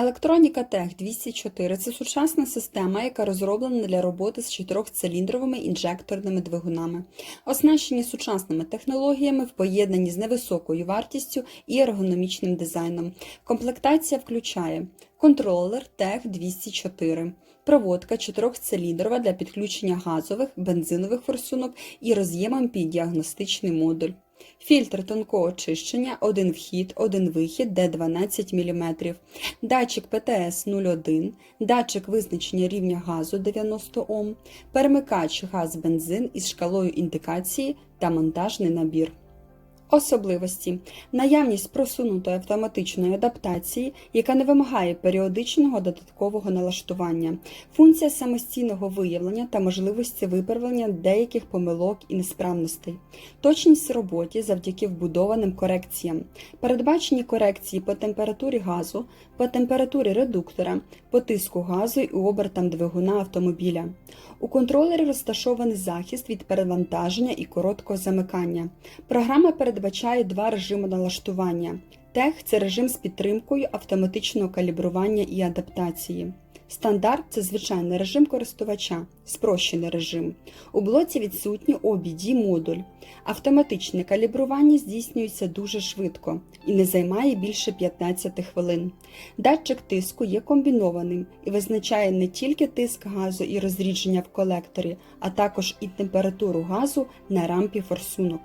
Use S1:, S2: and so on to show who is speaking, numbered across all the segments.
S1: Електроніка Тех 204 це сучасна система, яка розроблена для роботи з чотирьохциліндровими інжекторними двигунами, оснащені сучасними технологіями в поєднанні з невисокою вартістю і ергономічним дизайном. Комплектація включає контролер Тех 204, проводка чотирьохциліндрова для підключення газових, бензинових форсунок і роз'ємом під діагностичний модуль. Фільтр тонкого очищення, один вхід, один вихід, де 12 мм, датчик ПТС 01, датчик визначення рівня газу 90 Ом, перемикач газ-бензин із шкалою індикації та монтажний набір. Особливості наявність просунутої автоматичної адаптації, яка не вимагає періодичного додаткового налаштування, функція самостійного виявлення та можливості виправлення деяких помилок і несправностей, точність роботі завдяки вбудованим корекціям, передбачені корекції по температурі газу, по температурі редуктора, по тиску газу і обертам двигуна автомобіля. У контролері розташований захист від перевантаження і короткого замикання. Програма передбачає два режими налаштування. Тех це режим з підтримкою автоматичного калібрування і адаптації. Стандарт це звичайний режим користувача, спрощений режим. У блоці відсутній OBD модуль. Автоматичне калібрування здійснюється дуже швидко і не займає більше 15 хвилин. Датчик тиску є комбінованим і визначає не тільки тиск газу і розрідження в колекторі, а також і температуру газу на рампі форсунок.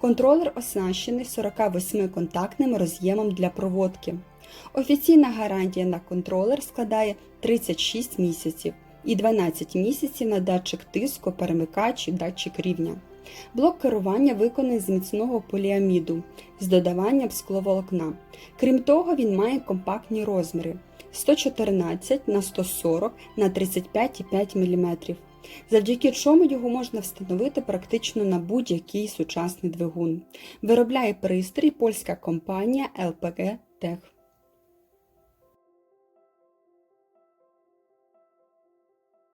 S1: Контролер оснащений 48-контактним роз'ємом для проводки. Офіційна гарантія на контролер складає 36 місяців і 12 місяців на датчик тиску, перемикач і датчик рівня. Блок керування виконаний з міцного поліаміду з додаванням скловолокна. Крім того, він має компактні розміри 114 на 140 на 35,5 мм, завдяки чому його можна встановити практично на будь-який сучасний двигун. Виробляє пристрій польська компанія LPG Tech.